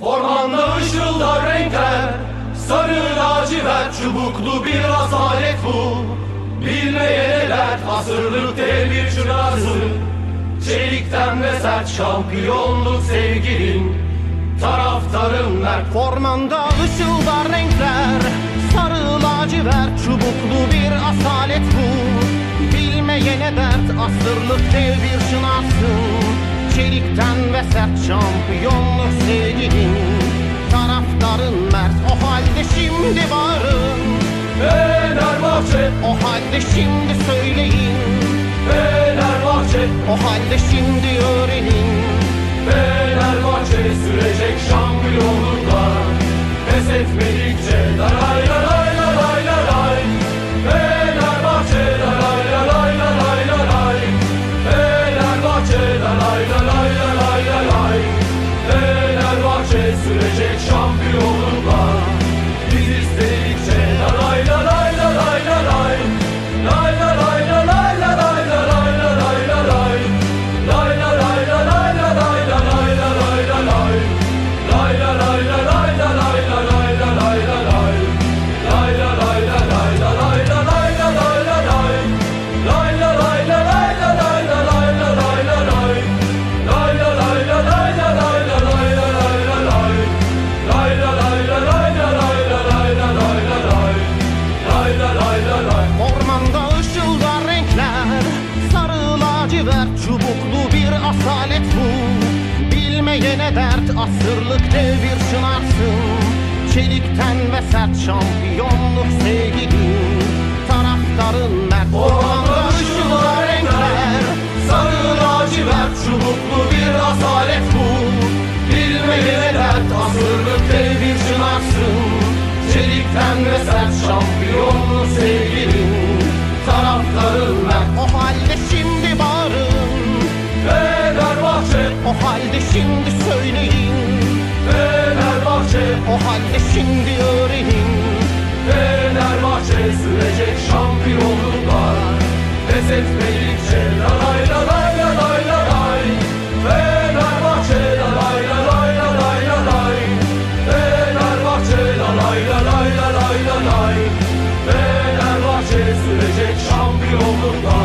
Ormanda ışıldar renkler Sarı lacivert çubuklu bir asalet bu. Bilmeyene dert asırlık dev bir çırası Çelikten ve sert şampiyonluk sevgilin Taraftarın mert Ormanda ışıldar renkler Sarı lacivert çubuklu bir asalet bu. Bilmeyene dert asırlık dev bir çınasın Çelikten ve sert şampiyonluk sevgilin. Taraftarın mert o halde şimdi varın. Fenerbahçe, O halde şimdi söyleyin. Fenerbahçe, O halde şimdi öğrenin Lacivert çubuklu bir asalet bu. Bilmeyene dert asırlık dev bir çınarsın Çelikten ve sert şampiyonluk sevgilin Taraftarın mert Ormanda ışıldar renkler. Sarı lacivert çubuklu bir asalet bu. Bilmeyene dert asırlık dev bir çınarsın Çelikten ve sert şampiyonlu sevgilin Taraftarın şimdi söyleyin Fenerbahçe O halde şimdi öğrenin Fenerbahçe sürecek şampiyonluklar Pes etmedikçe laray laray laray laray Fenerbahçe laray laray laray laray Fenerbahçe laray laray laray laray Fenerbahçe sürecek şampiyonluklar